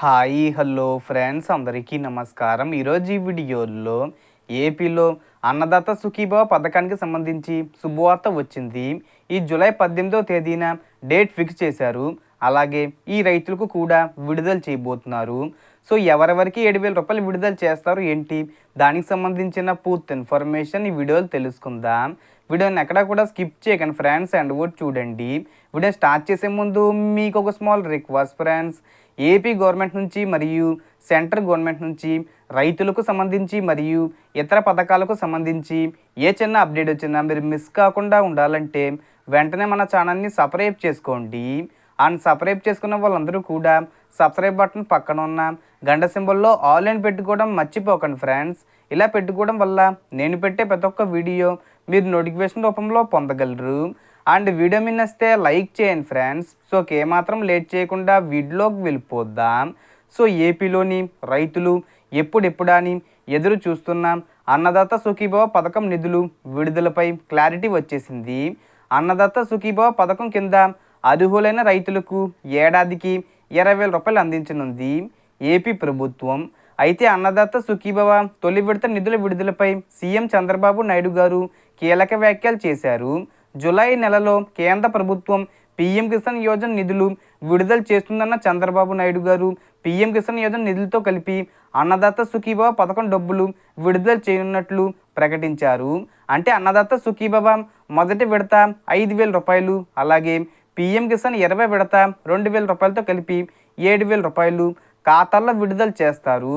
Hi hello friends అందరికీ నమస్కారం. ఈరోజు ఈ వీడియోలో ఏపీలో అన్నదాత సుఖీభావ పథకానికి సంబంధించి శుభవార్త వచ్చింది. ఈ జూలై పద్దెనిమిదో తేదీన డేట్ ఫిక్స్ చేశారు. అలాగే ఈ రైతులకు కూడా విడుదల చేయబోతున్నారు. సో ఎవరెవరికి ఏడు వేల రూపాయలు విడుదల చేస్తారు ఏంటి? దానికి సంబంధించిన పూర్తి ఇన్ఫర్మేషన్ ఈ వీడియోలో తెలుసుకుందాం. వీడియోని ఎక్కడా కూడా స్కిప్ చేయకండి ఫ్రెండ్స్ అండ్ కూడా చూడండి. వీడియో స్టార్ట్ చేసే ముందు మీకు ఒక small request friends. AP government నుంచి మరియు సెంట్రల్ గవర్నమెంట్ నుంచి రైతులకు సంబంధించి మరియు ఇతర పథకాలకు సంబంధించి ఏ చిన్న అప్డేట్ వచ్చినా మీరు మిస్ కాకుండా ఉండాలంటే వెంటనే మన ఛానల్ని సబ్స్క్రైబ్ చేసుకోండి. అండ్ సబ్స్క్రైబ్ చేసుకున్న వాళ్ళందరూ కూడా సబ్స్క్రైబ్ బటన్ పక్కన ఉన్న గంట సింబల్లో ఆల్ అని పెట్టుకోవడం మర్చిపోకండి ఫ్రెండ్స్. ఇలా పెట్టుకోవడం వల్ల నేను పెట్టే ప్రతి ఒక్క వీడియో మీరు నోటిఫికేషన్ రూపంలో పొందగలరు. అండ్ వీడియో మీద లైక్ చేయండి ఫ్రెండ్స్. సో ఏమాత్రం లేట్ చేయకుండా వీడియోలోకి వెళ్ళిపోద్దాం సో ఏపీలోని రైతులు ఎప్పుడెప్పుడా అని ఎదురు చూస్తున్నాం అన్నదాత సుఖీభవ పథకం నిధులు విడుదలపై క్లారిటీ వచ్చేసింది. అన్నదాత సుఖీభవ పథకం కింద అర్హులైన రైతులకు ఏడాదికి ఇరవై వేల రూపాయలు అందించనుంది. ఏపీ ప్రభుత్వం అయితే అన్నదాత సుఖీభవ తొలి విడత నిధుల విడుదలపై సీఎం చంద్రబాబు నాయుడు గారు కీలక వ్యాఖ్యలు చేశారు. జులై నెలలో కేంద్ర ప్రభుత్వం పీఎం కిసాన్ యోజన నిధులు విడుదల చేస్తుందన్న చంద్రబాబు నాయుడు గారు పీఎం కిసాన్ యోజన నిధులతో కలిపి అన్నదాత సుఖీభవ పథకం డబ్బులు విడుదల చేయనున్నట్లు ప్రకటించారు. అంటే అన్నదాత సుఖీభవ మొదటి విడత ఐదు వేల రూపాయలు అలాగే పీఎం కిసాన్ ఇరవై విడత రెండు వేల రూపాయలతో కలిపి ఏడు వేల రూపాయలు ఖాతాల్లో విడుదల చేస్తారు.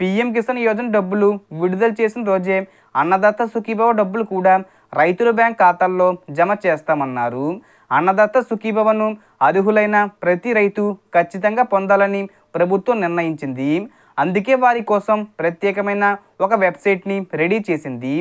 పీఎం కిసాన్ యోజన డబ్బులు విడుదల చేసిన రోజే అన్నదాత సుఖీభవ డబ్బులు కూడా రైతుల బ్యాంక్ ఖాతాల్లో జమ చేస్తామన్నారు. అన్నదాత సుఖీభవను అర్హులైన ప్రతి రైతు ఖచ్చితంగా పొందాలని ప్రభుత్వం నిర్ణయించింది. అందుకే వారి కోసం ప్రత్యేకమైన ఒక వెబ్సైట్ని రెడీ చేసింది.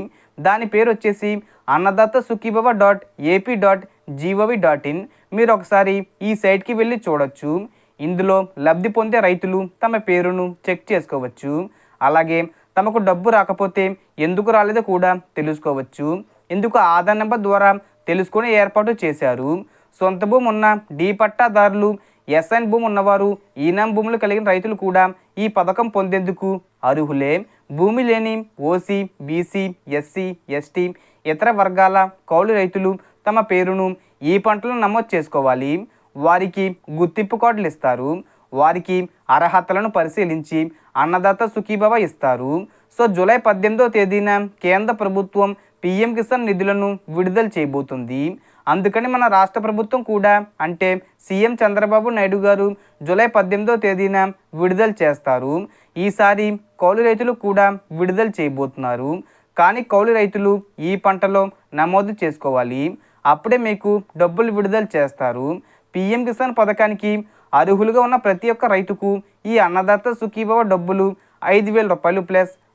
దాని పేరు వచ్చేసి Annadata Sukhibhava dot AP dot G O V dot in. మీరు ఒకసారి ఈ సైట్కి వెళ్ళి చూడొచ్చు. ఇందులో లబ్ధి పొందే రైతులు తమ పేరును చెక్ చేసుకోవచ్చు. అలాగే తమకు డబ్బు రాకపోతే ఎందుకు రాలేదో కూడా తెలుసుకోవచ్చు. ఇందుకు ఆధార్ నెంబర్ ద్వారా తెలుసుకునే ఏర్పాటు చేశారు. సొంత భూమి ఉన్న డి పట్టాదారులు ఎస్ఎన్ భూమి ఉన్నవారు ఈనాం భూములు కలిగిన రైతులు కూడా ఈ పథకం పొందేందుకు అర్హులే భూమి లేని ఓసీ బీసీ ఎస్సీ ఎస్టీ ఇతర వర్గాల కౌలు రైతులు తమ పేరును ఈ పంటలను నమోదు చేసుకోవాలి. వారికి గుర్తింపు కార్డులు ఇస్తారు. వారికి అర్హతలను పరిశీలించి అన్నదాత సుఖీభవ ఇస్తారు. సో జూలై పద్దెనిమిదవ తేదీన కేంద్ర ప్రభుత్వం పీఎం కిసాన్ నిధులను విడుదల చేయబోతుంది. అందుకని మన రాష్ట్ర ప్రభుత్వం కూడా అంటే సీఎం చంద్రబాబు నాయుడు గారు జూలై పద్దెనిమిదవ తేదీన విడుదల చేస్తారు. ఈసారి కౌలు రైతులు కూడా విడుదల చేయబోతున్నారు. కానీ కౌలు రైతులు ఈ పంటలో నమోదు చేసుకోవాలి. అప్పుడే మీకు డబ్బులు విడుదల చేస్తారు. పీఎం కిసాన్ పథకానికి అర్హులుగా ఉన్న ప్రతి ఒక్క రైతుకు ఈ అన్నదాత సుఖీభవ డబ్బులు ఐదు వేల రూపాయలు ప్లస్